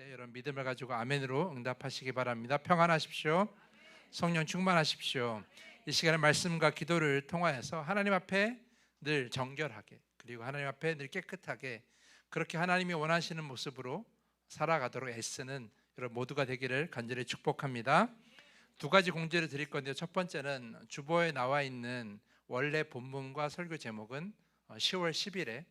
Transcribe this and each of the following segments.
때 여러분 믿음을 가지고 아멘으로 응답하시기 바랍니다. 평안하십시오. 성령 충만하십시오. 이 시간에 말씀과 기도를 통하여서 하나님 앞에 늘 정결하게 그리고 하나님 앞에 늘 깨끗하게 그렇게 하나님이 원하시는 모습으로 살아가도록 애쓰는 여러분 모두가 되기를 간절히 축복합니다. 두 가지 공지를 드릴 건데요. 첫 번째는 주보에 나와 있는 원래 본문과 설교 제목은 어, 10월 10일에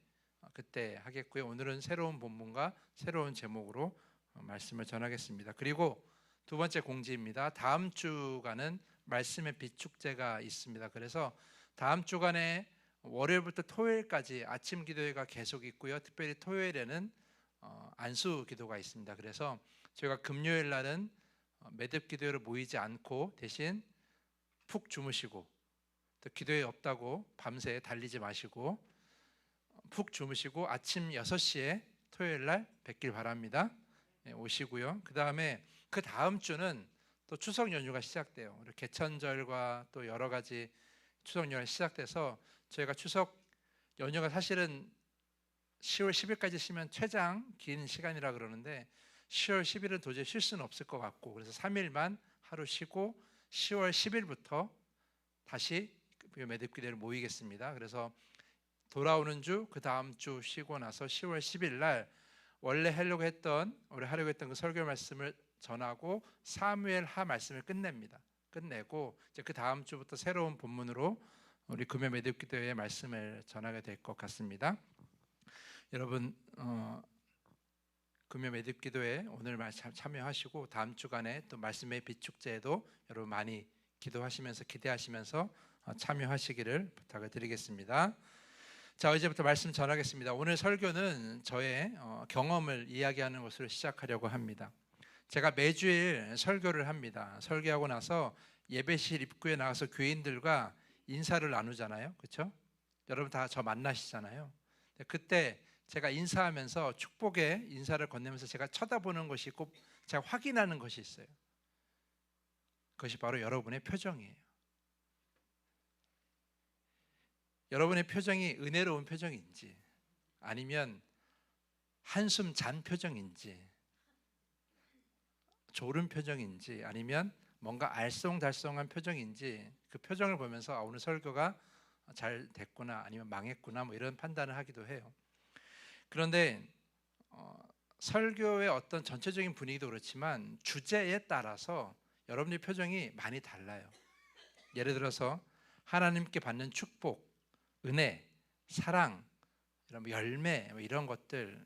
그때 하겠고요. 오늘은 새로운 본문과 새로운 제목으로 어, 말씀을 전하겠습니다. 그리고 두 번째 공지입니다. 다음 주간은 말씀의 빛 축제가 있습니다. 그래서 다음 주간에 월요일부터 토요일까지 아침 기도회가 계속 있고요. 특별히 토요일에는 어, 안수 기도가 있습니다. 그래서 저희가 금요일 날은 어, 매듭 기도회로 모이지 않고 대신 푹 주무시고 또 기도회 없다고 밤새 달리지 마시고 어, 푹 주무시고 아침 6시에 토요일 날 뵙길 바랍니다. 예, 오시고요. 그 다음에 그 다음 주는 또 추석 연휴가 시작돼요. 우리 개천절과 또 여러 가지 추석 연휴가 시작돼서 저희가 추석 연휴가 사실은 10월 10일까지 쉬면 최장 긴 시간이라 그러는데 10월 10일은 도저히 쉴 수는 없을 것 같고 그래서 3일만 하루 쉬고 10월 10일부터 다시 그 매듭 기대를 모이겠습니다. 그래서 돌아오는 주 그 다음 주 쉬고 나서 10월 10일 날 원래 하려고 했던 우리 하려고 했던 그 설교 말씀을 전하고 사무엘 하 말씀을 끝냅니다. 끝내고 이제 그 다음 주부터 새로운 본문으로 우리 금요 매듭 기도회의 말씀을 전하게 될 것 같습니다. 여러분 어, 금요 매듭 기도회 오늘 참여하시고 다음 주간에 또 말씀의 빛 축제에도 여러분 많이 기도하시면서 기대하시면서 어, 참여하시기를 부탁을 드리겠습니다. 자 이제부터 말씀 전하겠습니다. 오늘 설교는 저의 어, 경험을 이야기하는 것으로 시작하려고 합니다. 제가 매주일 설교를 합니다. 설교하고 나서 예배실 입구에 나가서 교인들과 인사를 나누잖아요. 그렇죠? 여러분 다 저 만나시잖아요. 그때 제가 인사하면서 축복의 인사를 건네면서 제가 쳐다보는 것이 있고 제가 확인하는 것이 있어요. 그것이 바로 여러분의 표정이에요. 여러분의 표정이 은혜로운 표정인지 아니면 한숨 잔 표정인지 졸은 표정인지 아니면 뭔가 알쏭달쏭한 표정인지 그 표정을 보면서 아, 오늘 설교가 잘 됐구나 아니면 망했구나 뭐 이런 판단을 하기도 해요. 그런데 어, 설교의 어떤 전체적인 분위기도 그렇지만 주제에 따라서 여러분의 표정이 많이 달라요. 예를 들어서 하나님께 받는 축복, 은혜, 사랑, 이런 뭐 열매 뭐 이런 것들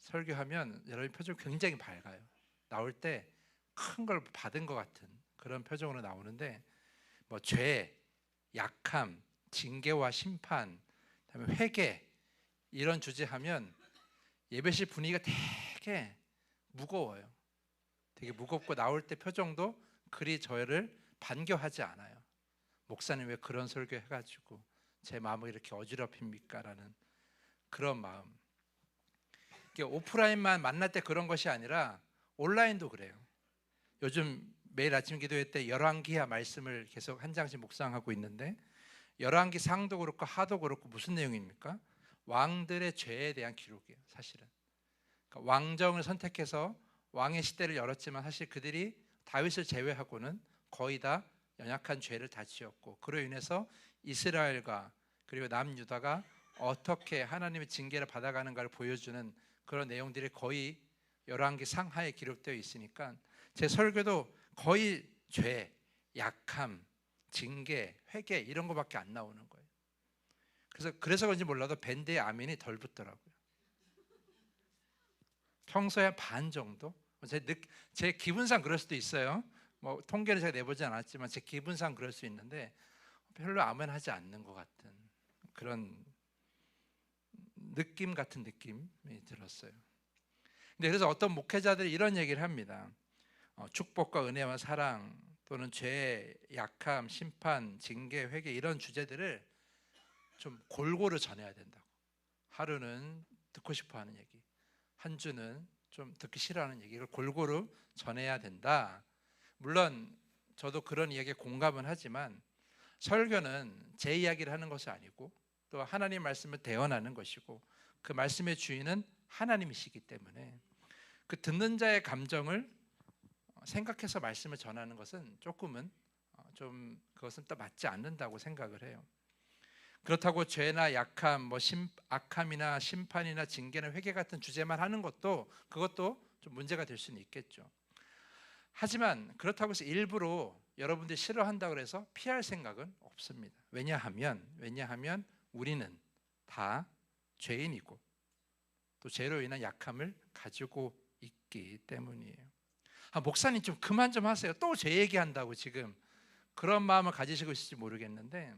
설교하면 여러분 표정 굉장히 밝아요. 나올 때 큰 걸 받은 것 같은 그런 표정으로 나오는데 뭐 죄, 약함, 징계와 심판, 그다음에 회개 이런 주제 하면 예배실 분위기가 되게 무거워요. 되게 무겁고 나올 때 표정도 그리 저를 반겨하지 않아요. 목사님 왜 그런 설교 해가지고 제 마음을 이렇게 어지럽힙니까라는 그런 마음. 오프라인만 만날 때 그런 것이 아니라 온라인도 그래요. 요즘 매일 아침 기도회 때 열왕기하 말씀을 계속 한 장씩 묵상하고 있는데 열왕기 상도 그렇고 하도 그렇고 무슨 내용입니까? 왕들의 죄에 대한 기록이에요. 사실은 그러니까 왕정을 선택해서 왕의 시대를 열었지만 사실 그들이 다윗을 제외하고는 거의 다 연약한 죄를 다 지었고 그로 인해서 이스라엘과 그리고 남유다가 어떻게 하나님의 징계를 받아가는가를 보여주는 그런 내용들이 거의 열왕기 상하에 기록되어 있으니까 제 설교도 거의 죄, 약함, 징계, 회개 이런 거밖에 안 나오는 거예요. 그래서 그래서 그런지 몰라도 밴드의 아멘이 덜 붙더라고요. 평소에 반 정도. 제, 느, 제 기분상 그럴 수도 있어요. 뭐 통계를 제가 내보지 않았지만 제 기분상 그럴 수 있는데 별로 아멘하지 않는 것 같은 그런 느낌 같은 느낌이 들었어요. 근데 그래서 어떤 목회자들이 이런 얘기를 합니다. 어, 축복과 은혜와 사랑 또는 죄, 약함, 심판, 징계, 회개 이런 주제들을 좀 골고루 전해야 된다고. 하루는 듣고 싶어 하는 얘기, 한 주는 좀 듣기 싫어하는 얘기를 골고루 전해야 된다. 물론 저도 그런 이야기에 공감은 하지만 설교는 제 이야기를 하는 것이 아니고 또 하나님 말씀을 대언하는 것이고 그 말씀의 주인은 하나님이시기 때문에 그 듣는 자의 감정을 어, 생각해서 말씀을 전하는 것은 조금은 어, 좀 그것은 또 맞지 않는다고 생각을 해요. 그렇다고 죄나 약함, 뭐 심, 악함이나 심판이나 징계나 회개 같은 주제만 하는 것도 그것도 좀 문제가 될 수는 있겠죠. 하지만 그렇다고 해서 일부러 여러분들이 싫어한다 그래서 피할 생각은 없습니다. 왜냐하면 왜냐하면 우리는 다 죄인이고 또 죄로 인한 약함을 가지고 있기 때문이에요. 아, 목사님 좀 그만 좀 하세요. 또 죄 얘기한다고 지금 그런 마음을 가지시고 있을지 모르겠는데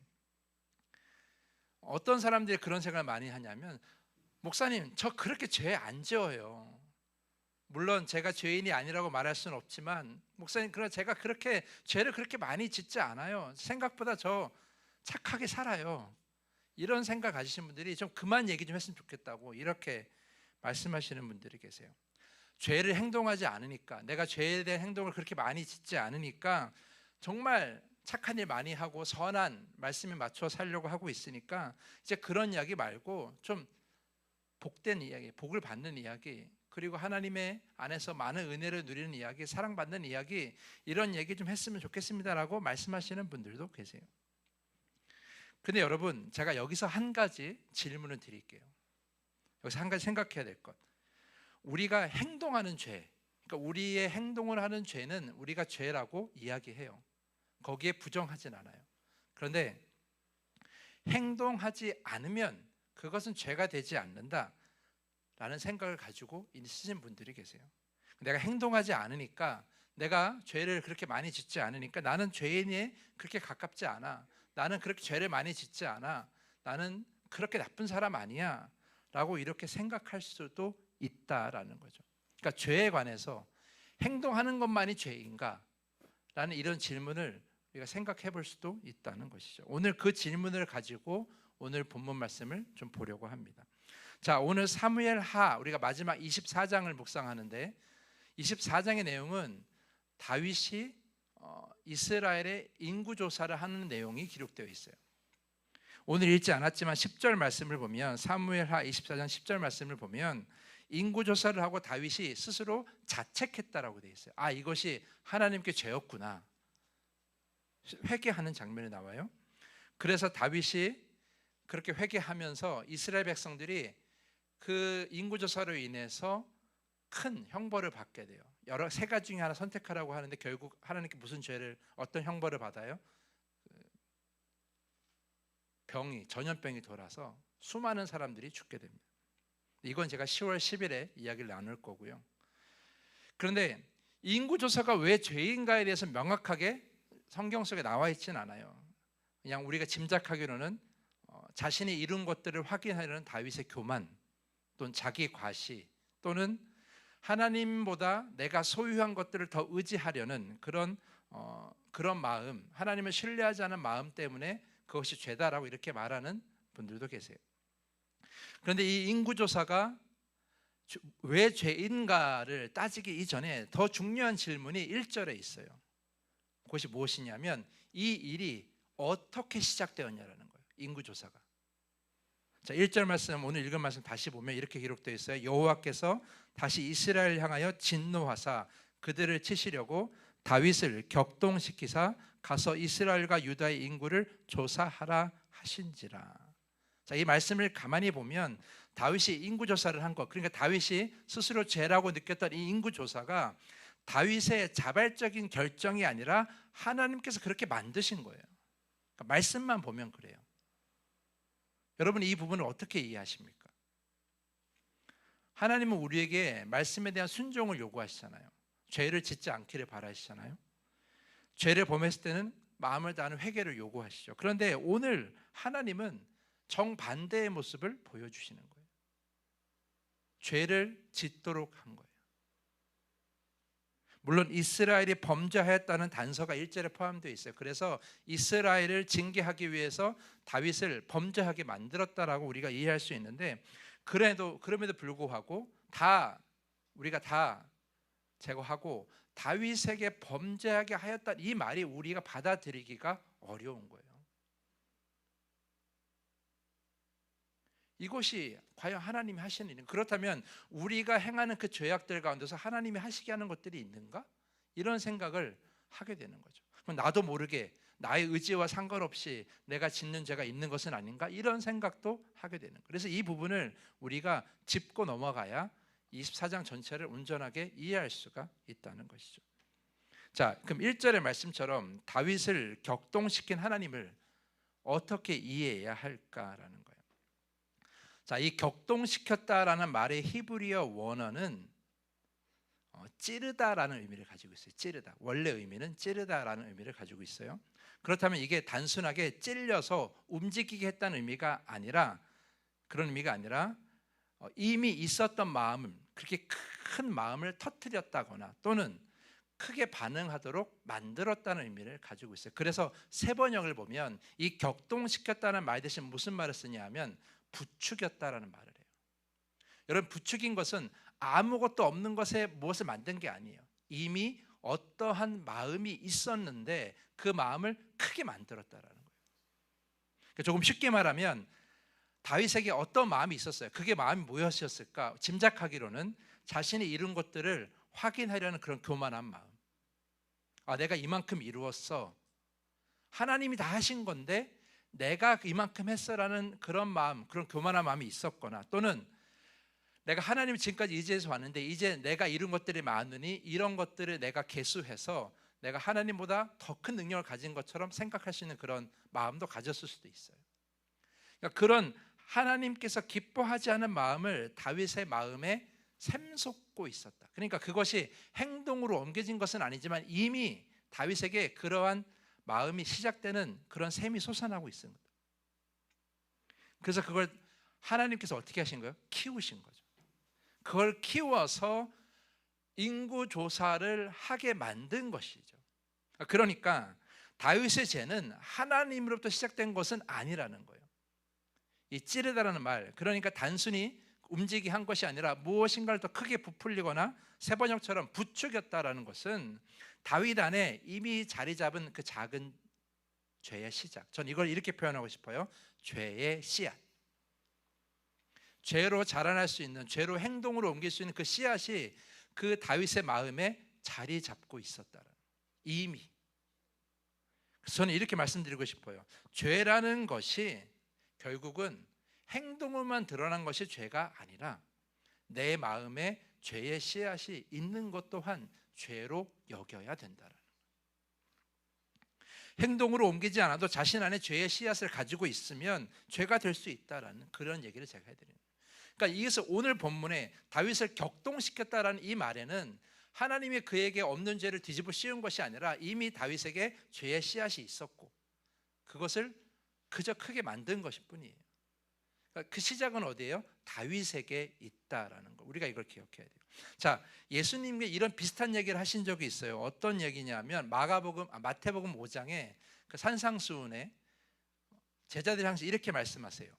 어떤 사람들이 그런 생각을 많이 하냐면 목사님 저 그렇게 죄 안 지어요. 물론 제가 죄인이 아니라고 말할 수는 없지만 목사님 그러 제가 그렇게 죄를 그렇게 많이 짓지 않아요. 생각보다 저 착하게 살아요. 이런 생각 가지신 분들이 좀 그만 얘기 좀 했으면 좋겠다고 이렇게 말씀하시는 분들이 계세요. 죄를 행동하지 않으니까 내가 죄에 대한 행동을 그렇게 많이 짓지 않으니까 정말 착한 일 많이 하고 선한 말씀에 맞춰 살려고 하고 있으니까 이제 그런 이야기 말고 좀 복된 이야기, 복을 받는 이야기, 그리고 하나님의 안에서 많은 은혜를 누리는 이야기, 사랑받는 이야기 이런 얘기 좀 했으면 좋겠습니다라고 말씀하시는 분들도 계세요. 근데 여러분, 제가 여기서 한 가지 질문을 드릴게요. 여기서 한 가지 생각해야 될 것. 우리가 행동하는 죄, 그러니까 우리의 행동을 하는 죄는 우리가 죄라고 이야기해요. 거기에 부정하진 않아요. 그런데 행동하지 않으면 그것은 죄가 되지 않는다. 라는 생각을 가지고 있으신 분들이 계세요. 내가 행동하지 않으니까 내가 죄를 그렇게 많이 짓지 않으니까 나는 죄인에 그렇게 가깝지 않아. 나는 그렇게 죄를 많이 짓지 않아. 나는 그렇게 나쁜 사람 아니야. 라고 이렇게 생각할 수도 있다라는 거죠. 그러니까 죄에 관해서 행동하는 것만이 죄인가? 라는 이런 질문을 우리가 생각해 볼 수도 있다는 것이죠. 오늘 그 질문을 가지고 오늘 본문 말씀을 좀 보려고 합니다. 자, 오늘 사무엘 하 우리가 마지막 24장을 묵상하는데 24장의 내용은 다윗이 어, 이스라엘의 인구 조사를 하는 내용이 기록되어 있어요. 오늘 읽지 않았지만 10절 말씀을 보면 사무엘 하 24장 10절 말씀을 보면 인구 조사를 하고 다윗이 스스로 자책했다라고 되어 있어요. 아, 이것이 하나님께 죄였구나. 회개하는 장면이 나와요. 그래서 다윗이 그렇게 회개하면서 이스라엘 백성들이 그 인구 조사로 인해서 큰 형벌을 받게 돼요. 여러 세 가지 중에 하나 선택하라고 하는데 결국 하나님께 무슨 죄를 어떤 형벌을 받아요? 그 병이 전염병이 돌아서 수많은 사람들이 죽게 됩니다. 이건 제가 10월 10일에 이야기를 나눌 거고요. 그런데 인구 조사가 왜 죄인가에 대해서 명확하게 성경 속에 나와 있지는 않아요. 그냥 우리가 짐작하기로는 어, 자신이 이룬 것들을 확인하려는 다윗의 교만 또는 자기 과시 또는 하나님보다 내가 소유한 것들을 더 의지하려는 그런 어, 그런 마음, 하나님을 신뢰하지 않은 마음 때문에 그것이 죄다라고 이렇게 말하는 분들도 계세요. 그런데 이 인구 조사가 왜 죄인가를 따지기 이전에 더 중요한 질문이 1절에 있어요. 그것이 무엇이냐면 이 일이 어떻게 시작되었냐라는 거예요. 인구 조사가. 자, 1절 말씀 오늘 읽은 말씀 다시 보면 이렇게 기록되어 있어요. 여호와께서 다시 이스라엘 향하여 진노하사 그들을 치시려고 다윗을 격동시키사 가서 이스라엘과 유다의 인구를 조사하라 하신지라. 자, 이 말씀을 가만히 보면 다윗이 인구 조사를 한 것. 그러니까 다윗이 스스로 죄라고 느꼈던 이 인구 조사가 다윗의 자발적인 결정이 아니라 하나님께서 그렇게 만드신 거예요. 그러니까 말씀만 보면 그래요. 여러분 이 부분을 어떻게 이해하십니까? 하나님은 우리에게 말씀에 대한 순종을 요구하시잖아요. 죄를 짓지 않기를 바라시잖아요. 죄를 범했을 때는 마음을 다하는 회개를 요구하시죠. 그런데 오늘 하나님은 정반대의 모습을 보여주시는 거예요. 죄를 짓도록 한 거예요. 물론 이스라엘이 범죄하였다는 단서가 1절에 포함되어 있어요. 그래서 이스라엘을 징계하기 위해서 다윗을 범죄하게 만들었다라고 우리가 이해할 수 있는데 그래도 그럼에도 불구하고 다 우리가 다 제거하고 다윗에게 범죄하게 하였다 이 말이 우리가 받아들이기가 어려운 거예요. 이것이 과연 하나님이 하시는 일인 그렇다면 우리가 행하는 그 죄악들 가운데서 하나님이 하시게 하는 것들이 있는가? 이런 생각을 하게 되는 거죠. 나도 모르게 나의 의지와 상관없이 내가 짓는 죄가 있는 것은 아닌가? 이런 생각도 하게 되는. 그래서 이 부분을 우리가 짚고 넘어가야 24장 전체를 온전하게 이해할 수가 있다는 것이죠. 자, 그럼 1절의 말씀처럼 다윗을 격동시킨 하나님을 어떻게 이해해야 할까라는 거예요. 자, 이 격동시켰다라는 말의 히브리어 원어는 어, 찌르다라는 의미를 가지고 있어요. 찌르다. 원래 의미는 찌르다라는 의미를 가지고 있어요. 그렇다면 이게 단순하게 찔려서 움직이게 했다는 의미가 아니라 그런 의미가 아니라 어, 이미 있었던 마음을 그렇게 큰 마음을 터뜨렸다거나 또는 크게 반응하도록 만들었다는 의미를 가지고 있어요. 그래서 세 번역을 보면 이 격동시켰다는 말 대신 무슨 말을 쓰냐 하면 부추겼다라는 말을 해요. 여러분 부추긴 것은 아무것도 없는 것에 무엇을 만든 게 아니에요. 이미 어떠한 마음이 있었는데 그 마음을 크게 만들었다라는 거예요. 그러니까 조금 쉽게 말하면 다윗에게 어떤 마음이 있었어요. 그게 마음이 무엇이었을까? 짐작하기로는 자신이 이룬 것들을 확인하려는 그런 교만한 마음. 아, 내가 이만큼 이루었어. 하나님이 다 하신 건데 내가 이만큼 했어라는 그런 마음, 그런 교만한 마음이 있었거나 또는 내가 하나님 지금까지 의지해서 왔는데 이제 내가 이룬 것들이 많으니 이런 것들을 내가 개수해서 내가 하나님보다 더 큰 능력을 가진 것처럼 생각할 수 있는 그런 마음도 가졌을 수도 있어요. 그러니까 그런 하나님께서 기뻐하지 않은 마음을 다윗의 마음에 샘솟고 있었다. 그러니까 그것이 행동으로 옮겨진 것은 아니지만 이미 다윗에게 그러한 마음이 시작되는 그런 샘이 솟아나고 있습니다. 그래서 그걸 하나님께서 어떻게 하신 거예요? 키우신 거죠. 그걸 키워서 인구 조사를 하게 만든 것이죠. 그러니까 다윗의 죄는 하나님으로부터 시작된 것은 아니라는 거예요. 이 찌르다라는 말, 그러니까 단순히 움직이 한 것이 아니라 무엇인가를 더 크게 부풀리거나 세번역처럼 부추겼다라는 것은 다윗 안에 이미 자리 잡은 그 작은 죄의 시작. 전 이걸 이렇게 표현하고 싶어요. 죄의 씨앗. 죄로 자라날 수 있는 죄로 행동으로 옮길 수 있는 그 씨앗이 그 다윗의 마음에 자리 잡고 있었다는 이미. 저는 이렇게 말씀드리고 싶어요. 죄라는 것이 결국은 행동으로만 드러난 것이 죄가 아니라 내 마음에 죄의 씨앗이 있는 것 또한 죄로 여겨야 된다는 행동으로 옮기지 않아도 자신 안에 죄의 씨앗을 가지고 있으면 죄가 될 수 있다라는 그런 얘기를 제가 해드립니다. 그러니까 이것을 오늘 본문에 다윗을 격동시켰다라는 이 말에는 하나님이 그에게 없는 죄를 뒤집어 씌운 것이 아니라 이미 다윗에게 죄의 씨앗이 있었고 그것을 그저 크게 만든 것일 뿐이에요. 그러니까 그 시작은 어디예요? 다윗에게 있다라는 거. 우리가 이걸 기억해야 돼요. 자, 예수님께 이런 비슷한 얘기를 하신 적이 있어요. 어떤 얘기냐면 마가복음 아, 마태복음 5장에 그 산상수훈에 제자들이 항상 이렇게 말씀하세요.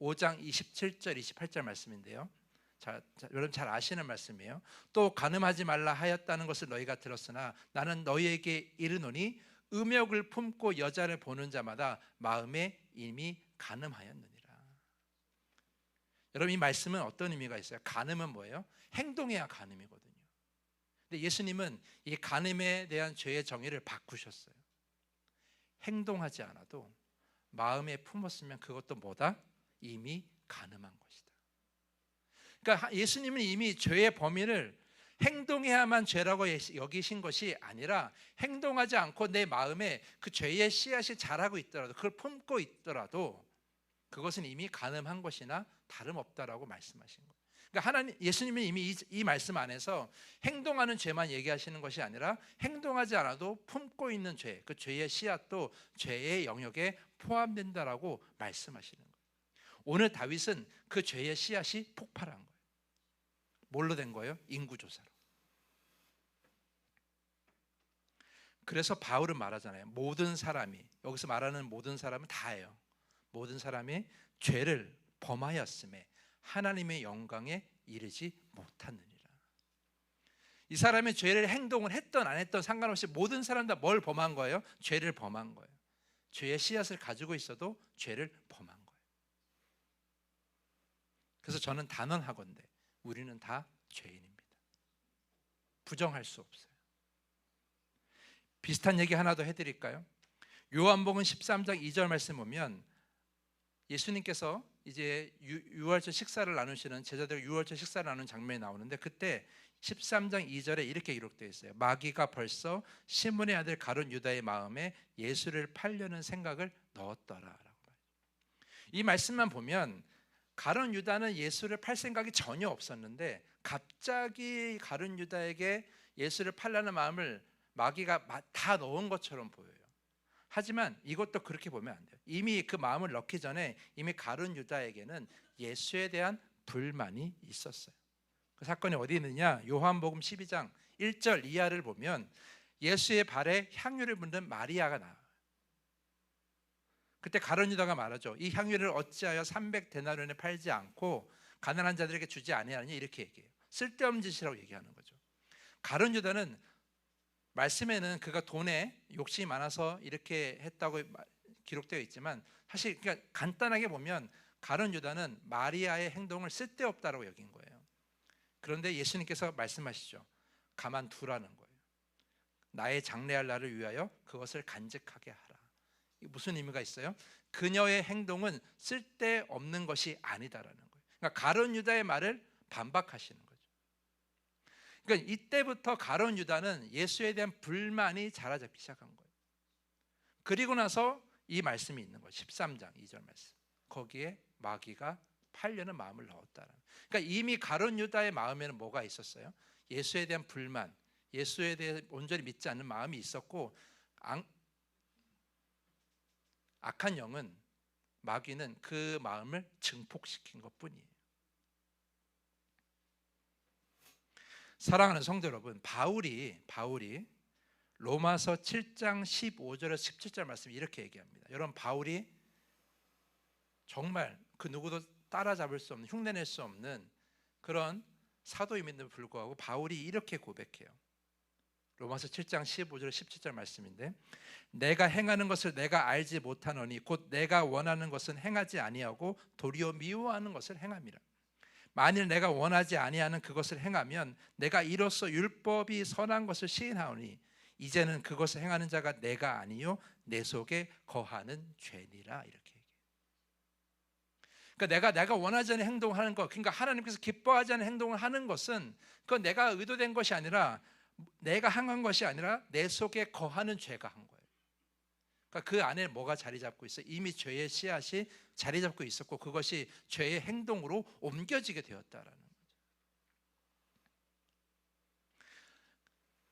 5장 27절 28절 말씀인데요. 자, 자, 여러분 잘 아시는 말씀이에요. 또 가늠하지 말라 하였다는 것을 너희가 들었으나 나는 너희에게 이르노니 음욕을 품고 여자를 보는 자마다 마음에 이미 가늠하였느니라. 여러분 이 말씀은 어떤 의미가 있어요? 간음은 뭐예요? 행동해야 간음이거든요. 근데 예수님은 이 간음에 대한 죄의 정의를 바꾸셨어요. 행동하지 않아도 마음에 품었으면 그것도 뭐다? 이미 간음한 것이다. 그러니까 예수님은 이미 죄의 범위를 행동해야만 죄라고 여기신 것이 아니라 행동하지 않고 내 마음에 그 죄의 씨앗이 자라고 있더라도 그걸 품고 있더라도 그것은 이미 가늠한 것이나 다름없다라고 말씀하신 거예요. 그러니까 하나님 예수님은 이미 이, 이 말씀 안에서 행동하는 죄만 얘기하시는 것이 아니라 행동하지 않아도 품고 있는 죄, 그 죄의 씨앗도 죄의 영역에 포함된다라고 말씀하시는 거예요. 오늘 다윗은 그 죄의 씨앗이 폭발한 거예요. 뭘로 된 거예요? 인구 조사로. 그래서 바울은 말하잖아요. 모든 사람이 여기서 말하는 모든 사람은 다예요. 모든 사람이 죄를 범하였음에 하나님의 영광에 이르지 못하느니라. 이 사람의 죄를 행동을 했던 안 했던 상관없이 모든 사람 다 뭘 범한 거예요? 죄를 범한 거예요. 죄의 씨앗을 가지고 있어도 죄를 범한 거예요. 그래서 저는 단언하건대 우리는 다 죄인입니다. 부정할 수 없어요. 비슷한 얘기 하나 더 해드릴까요? 요한복음 13장 2절 말씀 보면 예수님께서 이제 유, 월절 식사를 나누시는 제자들 유월절 식사를 나누는 장면이 나오는데 그때 13장 2절에 이렇게 기록되어 있어요. 마귀가 벌써 시몬의 아들 가룟 유다의 마음에 예수를 팔려는 생각을 넣었더라라고 이 말씀만 보면 가룟 유다는 예수를 팔 생각이 전혀 없었는데 갑자기 가룟 유다에게 예수를 팔라는 마음을 마귀가 다 넣은 것처럼 보여요. 하지만 이것도 그렇게 보면 안 돼요. 이미 그 마음을 넣기 전에 이미 가룟 유다에게는 예수에 대한 불만이 있었어요. 그 사건이 어디 있느냐? 요한복음 12장 1절 이하를 보면 예수의 발에 향유를 묻는 마리아가 나와요. 그때 가룟 유다가 말하죠. 이 향유를 어찌하여 300데나리온에 팔지 않고 가난한 자들에게 주지 아니하느냐 이렇게 얘기해요. 쓸데없는 짓이라고 얘기하는 거죠. 가룟 유다는 말씀에는 그가 돈에 욕심이 많아서 이렇게 했다고 기록되어 있지만 사실 그러니까 간단하게 보면 가론 유다는 마리아의 행동을 쓸데없다라고 여긴 거예요. 그런데 예수님께서 말씀하시죠. 가만 두라는 거예요. 나의 장래할 날을 위하여 그것을 간직하게 하라. 이게 무슨 의미가 있어요? 그녀의 행동은 쓸데없는 것이 아니다라는 거예요. 그러니까 가론 유다의 말을 반박하시는 거예요. 그러니까 이때부터 가론 유다는 예수에 대한 불만이 자라잡기 시작한 거예요. 그리고 나서 이 말씀이 있는 거예요. 13장 2절 말씀. 거기에 마귀가 팔려는 마음을 넣었다는. 그러니까 이미 가론 유다의 마음에는 뭐가 있었어요? 예수에 대한 불만, 예수에 대해 온전히 믿지 않는 마음이 있었고 악, 악한 영은 마귀는 그 마음을 증폭시킨 것뿐이에요. 사랑하는 성도 여러분, 바울이 바울이 로마서 7장 15절에서 17절 말씀 이렇게 얘기합니다. 여러분 바울이 정말 그 누구도 따라잡을 수 없는 흉내낼 수 없는 그런 사도임에도 불구하고 바울이 이렇게 고백해요. 로마서 7장 15절 17절 말씀인데 내가 행하는 것을 내가 알지 못하노니 곧 내가 원하는 것은 행하지 아니하고 도리어 미워하는 것을 행함이라. 만일 내가 원하지 아니하는 그것을 행하면 내가 이로써 율법이 선한 것을 시인하오니 이제는 그것을 행하는 자가 내가 아니요 내 속에 거하는 죄니라 이렇게 그 그러니까 내가 내가 원하지 않는 행동을 하는 것, 그러니까 하나님께서 기뻐하지 않는 행동을 하는 것은 그 내가 의도된 것이 아니라 내가 한 것이 아니라 내 속에 거하는 죄가 한 그러니까 그 안에 뭐가 자리 잡고 있어? 이미 죄의 씨앗이 자리 잡고 있었고 그것이 죄의 행동으로 옮겨지게 되었다라는 거죠.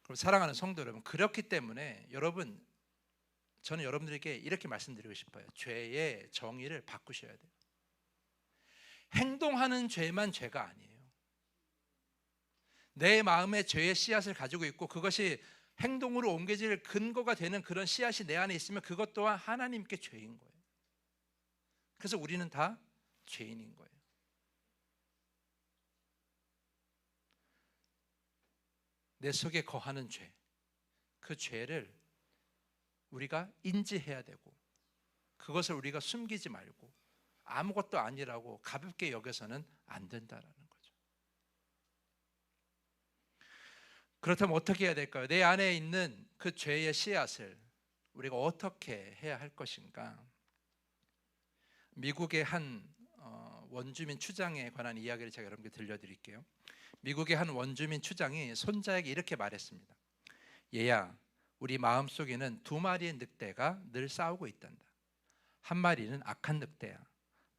그럼 사랑하는 성도 여러분, 그렇기 때문에 여러분 저는 여러분들에게 이렇게 말씀드리고 싶어요. 죄의 정의를 바꾸셔야 돼요. 행동하는 죄만 죄가 아니에요. 내 마음에 죄의 씨앗을 가지고 있고 그것이 행동으로 옮겨질 근거가 되는 그런 씨앗이 내 안에 있으면 그것 또한 하나님께 죄인 거예요. 그래서 우리는 다 죄인인 거예요. 내 속에 거하는 죄, 그 죄를 우리가 인지해야 되고, 그것을 우리가 숨기지 말고, 아무것도 아니라고 가볍게 여겨서는 안 된다라는. 그렇다면 어떻게 해야 될까요? 내 안에 있는 그 죄의 씨앗을 우리가 어떻게 해야 할 것인가? 미국의 한 어, 원주민 추장에 관한 이야기를 제가 여러분께 들려드릴게요. 미국의 한 원주민 추장이 손자에게 이렇게 말했습니다. 얘야, 우리 마음 속에는 두 마리의 늑대가 늘 싸우고 있단다. 한 마리는 악한 늑대야.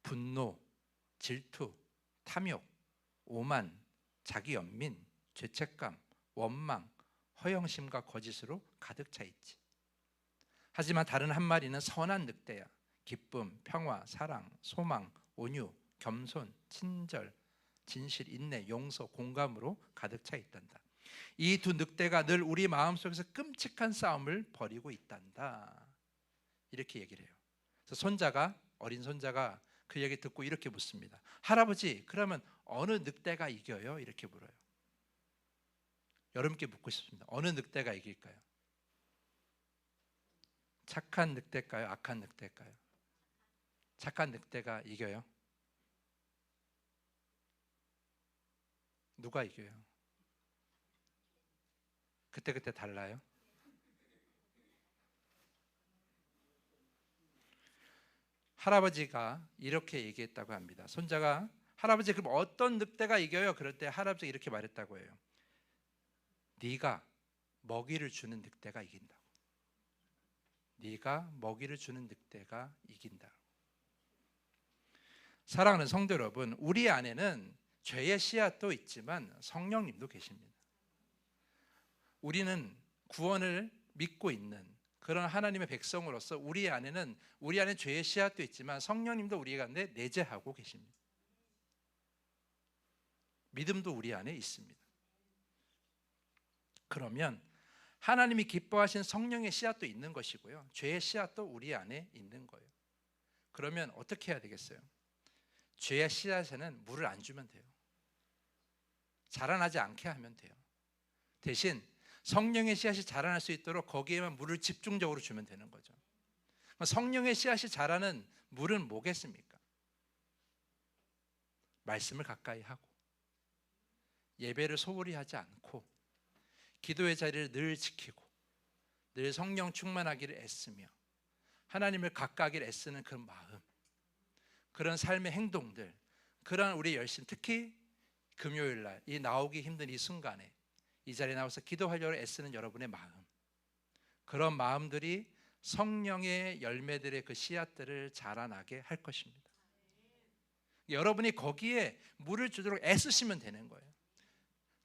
분노, 질투, 탐욕, 오만, 자기 연민, 죄책감, 원망, 허영심과 거짓으로 가득 차 있지. 하지만 다른 한 마리는 선한 늑대야. 기쁨, 평화, 사랑, 소망, 온유, 겸손, 친절, 진실, 인내, 용서, 공감으로 가득 차 있단다. 이 두 늑대가 늘 우리 마음속에서 끔찍한 싸움을 벌이고 있단다. 이렇게 얘기를 해요. 그래서 손자가 어린 손자가 그 얘기 듣고 이렇게 묻습니다. 할아버지, 그러면 어느 늑대가 이겨요? 이렇게 물어요. 여러분께 묻고 싶습니다. 어느 늑대가 이길까요? 착한 늑대일까요? 악한 늑대일까요? 착한 늑대가 이겨요? 누가 이겨요? 그때그때 달라요? 할아버지가 이렇게 얘기했다고 합니다. 손자가 할아버지 그럼 어떤 늑대가 이겨요? 그럴 때 할아버지 이렇게 말했다고 해요. 네가 먹이를 주는 늑대가 이긴다. 네가 먹이를 주는 늑대가 이긴다. 사랑하는 성도 여러분, 우리 안에는 죄의 씨앗도 있지만 성령님도 계십니다. 우리는 구원을 믿고 있는 그런 하나님의 백성으로서 우리 안에는 우리 안에 죄의 씨앗도 있지만 성령님도 우리 가운데 내재하고 계십니다. 믿음도 우리 안에 있습니다. 그러면 하나님이 기뻐하신 성령의 씨앗도 있는 것이고요. 죄의 씨앗도 우리 안에 있는 거예요. 그러면 어떻게 해야 되겠어요? 죄의 씨앗에는 물을 안 주면 돼요. 자라나지 않게 하면 돼요. 대신 성령의 씨앗이 자라날 수 있도록 거기에만 물을 집중적으로 주면 되는 거죠. 성령의 씨앗이 자라는 물은 뭐겠습니까? 말씀을 가까이 하고 예배를 소홀히 하지 않고 기도의 자리를 늘 지키고 늘 성령 충만하기를 애쓰며 하나님을 가까이를 애쓰는 그 마음 그런 삶의 행동들 그런 우리 열심 특히 금요일 날 이 나오기 힘든 이 순간에 이 자리에 나와서 기도하려고 애쓰는 여러분의 마음 그런 마음들이 성령의 열매들의 그 씨앗들을 자라나게 할 것입니다. 여러분이 거기에 물을 주도록 애쓰시면 되는 거예요.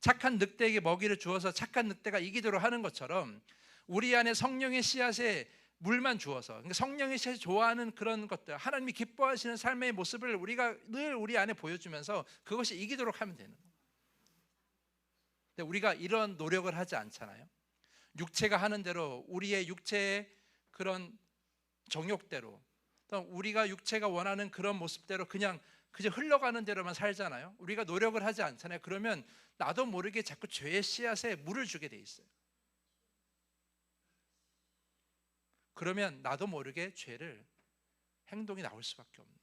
착한 늑대에게 먹이를 주어서 착한 늑대가 이기도록 하는 것처럼 우리 안에 성령의 씨앗에 물만 주어서 그러니까 성령의 씨앗이 좋아하는 그런 것들 하나님이 기뻐하시는 삶의 모습을 우리가 늘 우리 안에 보여주면서 그것이 이기도록 하면 되는 거예요. 근데 우리가 이런 노력을 하지 않잖아요. 육체가 하는 대로 우리의 육체의 그런 정욕대로 또 우리가 육체가 원하는 그런 모습대로 그냥 그저 흘러가는 대로만 살잖아요. 우리가 노력을 하지 않잖아요. 그러면 나도 모르게 자꾸 죄의 씨앗에 물을 주게 돼 있어요. 그러면 나도 모르게 죄를 행동이 나올 수밖에 없는.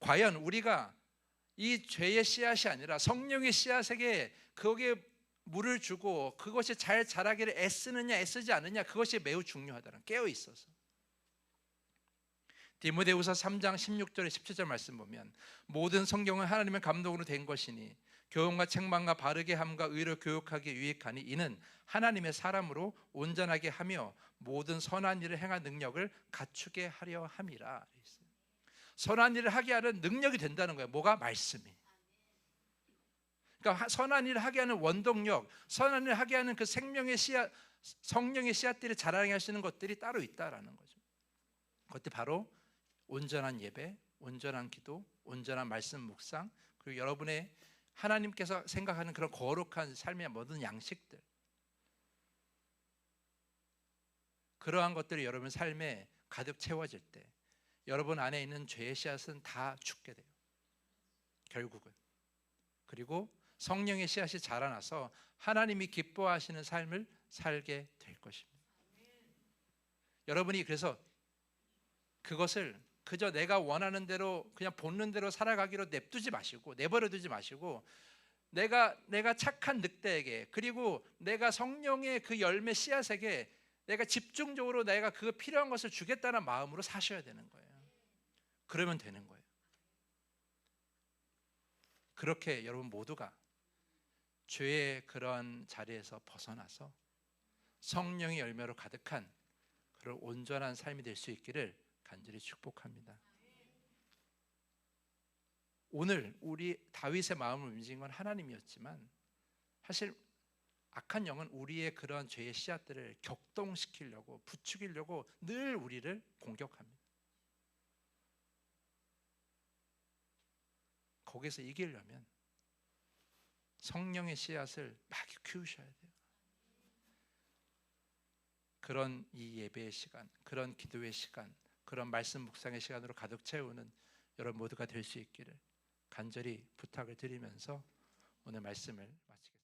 과연 우리가 이 죄의 씨앗이 아니라 성령의 씨앗에게 거기에 물을 주고 그것이 잘 자라기를 애쓰느냐 애쓰지 않느냐 그것이 매우 중요하다는 깨어 있어서 디모데후서 3장 16절에 17절 말씀 보면 모든 성경은 하나님의 감동으로 된 것이니 교훈과 책망과 바르게 함과 의로 교육하기에 유익하니 이는 하나님의 사람으로 온전하게 하며 모든 선한 일을 행할 능력을 갖추게 하려 함이라. 선한 일을 하게 하는 능력이 된다는 거예요. 뭐가 말씀이. 그러니까 선한 일을 하게 하는 원동력, 선한 일을 하게 하는 그 생명의 씨앗, 성령의 씨앗들이 자라게 하시는 것들이 따로 있다라는 거죠. 그것도 바로 온전한 예배, 온전한 기도, 온전한 말씀 묵상, 그리고 여러분의 하나님께서 생각하는 그런 거룩한 삶의 모든 양식들. 그러한 것들이 여러분 삶에 가득 채워질 때 여러분 안에 있는 죄의 씨앗은 다 죽게 돼요. 결국은. 그리고 성령의 씨앗이 자라나서 하나님이 기뻐하시는 삶을 살게 될 것입니다. 여러분이 그래서 그것을 그저 내가 원하는 대로 그냥 본는 대로 살아가기로 냅두지 마시고 내버려 두지 마시고 내가 내가 착한 늑대에게 그리고 내가 성령의 그 열매 씨앗에게 내가 집중적으로 내가 그 필요한 것을 주겠다는 마음으로 사셔야 되는 거예요. 그러면 되는 거예요. 그렇게 여러분 모두가 죄의 그런 자리에서 벗어나서 성령의 열매로 가득한 그런 온전한 삶이 될 수 있기를 간절히 축복합니다. 오늘 우리 다윗의 마음을 움직인 건 하나님이었지만 사실 악한 영은 우리의 그런 죄의 씨앗들을 격동시키려고 부추기려고 늘 우리를 공격합니다. 거기서 이기려면 성령의 씨앗을 막 키우셔야 돼요. 그런 이 예배의 시간, 그런 기도의 시간, 그런 말씀 묵상의 시간으로 가득 채우는 여러분 모두가 될 수 있기를 간절히 부탁을 드리면서 오늘 말씀을.